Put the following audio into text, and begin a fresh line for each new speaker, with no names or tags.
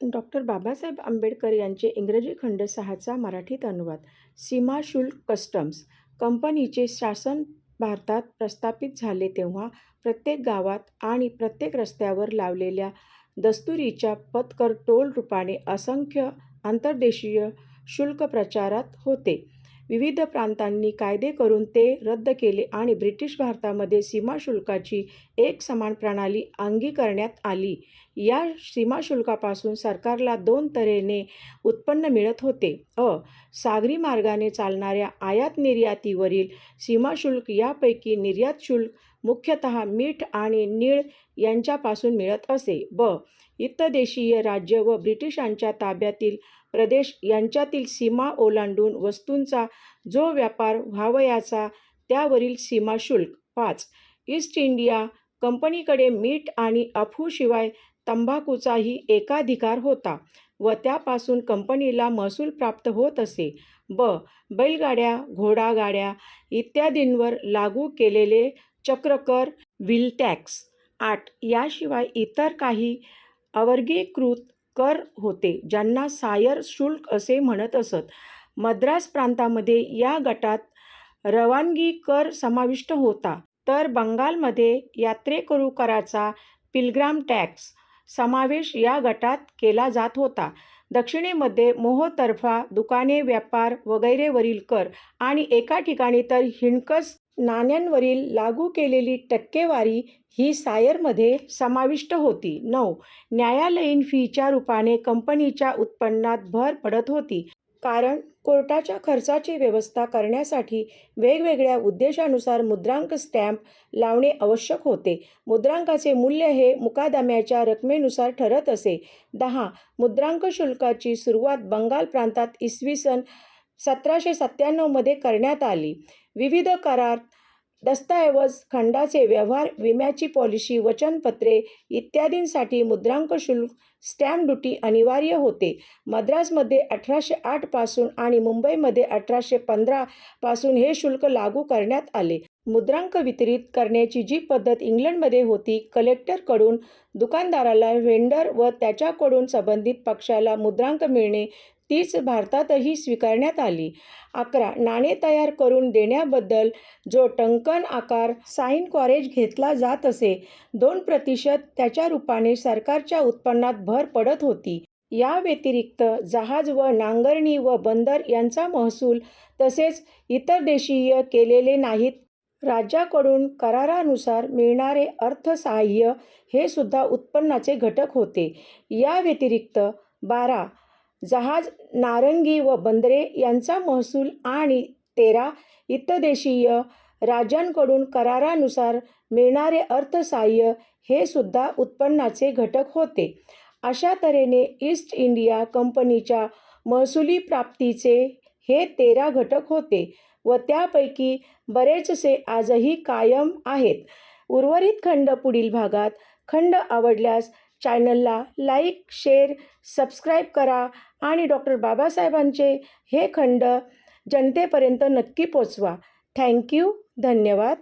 Doctor Babasaheb Ambedkar यांचे इंग्रजी खंड सहाचा मराठीत अनुवाद सीमा शुल्क कस्टम्स कंपनीचे शासन भारतात प्रस्थापित झाले तेव्हा प्रत्येक गावात आणि प्रत्येक रस्त्यावर लावलेल्या दस्तुरीच्या पथकर टोल रूपाने असंख्य आंतरदेशीय शुल्क प्रचारात होते. विविध प्रांतांनी कायदे करून ते रद्द केले आणि ब्रिटिश भारतामध्ये सीमाशुल्काची एकसमान प्रणाली अंगीकारण्यात आली. या सीमाशुल्कापासून सरकारला दोन तऱ्हेने उत्पन्न मिळत होते. अ. सागरी मार्गाने चालणाऱ्या आयात-निर्यातीवरील सीमाशुल्क यापैकी निर्यात शुल्क मुख्यतः मीठ आणि नीळ यांच्यापासून मिळत असे. ब. इतदेशीय राज्य व ब्रिटिशांच्या ताब्यातील प्रदेश यांच्यातील सीमा ओलांडून वस्तूंचा जो व्यापार व्हावयाचा त्यावरील सीमाशुल्क. पाच. ईस्ट इंडिया कंपनीकडे मीठ आणि अफूशिवाय तंबाखूचाही एकाधिकार होता व त्यापासून कंपनीला महसूल प्राप्त होत असे. ब. बैलगाड्या, घोडागाड्या इत्यादींवर लागू केलेले चक्रकर व्हील टॅक्स. आठ. याशिवाय इतर काही अवर्गीकृत कर होते ज्यांना सायर शुल्क असे म्हणत असत. मद्रास प्रांतामध्ये या गटात रवानगी कर समाविष्ट होता तर बंगालमध्ये यात्रेकरू कराचा पिलग्राम टॅक्स समावेश या गटात केला जात होता. दक्षिणेमध्ये मोहतर्फा दुकाने, व्यापार वगैरेवरील कर आणि एका ठिकाणी तर हिणकस नाण्यांवरील लागू केलेली टक्केवारी ही सायरमध्ये समाविष्ट होती. नऊ. न्यायालयीन फीच्या रूपाने कंपनीच्या उत्पन्नात भर पडत होती कारण कोर्टाच्या खर्चाची व्यवस्था करण्यासाठी वेगवेगळ्या उद्देशानुसार मुद्रांक स्टॅम्प लावणे आवश्यक होते. मुद्रांकाचे मूल्य हे मुकादम्याच्या रकमेनुसार ठरत असे. दहा. मुद्रांक शुल्काची सुरुवात बंगाल प्रांतात इसवी सन सतराशे सत्त्याण्णवमध्ये करण्यात आली. विविध करार, दस्तऐवज, खंडाचे व्यवहार, विम्याची पॉलिसी, वचनपत्रे इत्यादींसाठी मुद्रांक शुल्क स्टॅम्प ड्युटी अनिवार्य होते. मद्रासमध्ये अठराशे आठपासून आणि मुंबईमध्ये अठराशे पंधरापासून हे शुल्क लागू करण्यात आले. मुद्रांक वितरित करण्याची जी पद्धत इंग्लंडमध्ये होती कलेक्टरकडून दुकानदाराला व्हेंडर व त्याच्याकडून संबंधित पक्षाला मुद्रांक मिळणे तीच भारतातही स्वीकारण्यात आली. अकरा. नाणे तयार करून देण्याबद्दल जो टंकन आकार साइन कॉरेज घेतला जात असे दोन प्रतिशत त्याच्या रूपाने सरकारच्या उत्पन्नात भर पडत होती. या व्यतिरिक्त जहाज व नांगरणी व बंदर यांचा महसूल तसेच इतर देशीय केलेले नाहीत राज्याकडून करारानुसार मिळणारे अर्थसहाय्य हे सुद्धा उत्पन्नाचे घटक होते. या व्यतिरिक्त बारा. जहाज, नारंगी व बंदरे यांचा महसूल आणि तेरा. इतदेशीय राज्यांकडून करारानुसार मिळणारे अर्थसहाय्य हे सुद्धा उत्पन्नाचे घटक होते. अशा तऱ्हेने ईस्ट इंडिया कंपनीच्या महसुली प्राप्तीचे हे तेरा घटक होते व त्यापैकी बरेचसे आजही कायम आहेत. उर्वरित खंड पुढील भागात खंड आवडल्यास चॅनलला लाईक, शेअर, सबस्क्राईब करा आणि डॉक्टर बाबासाहेबांचे हे खंड जनतेपर्यंत नक्की पोचवा. थँक्यू धन्यवाद.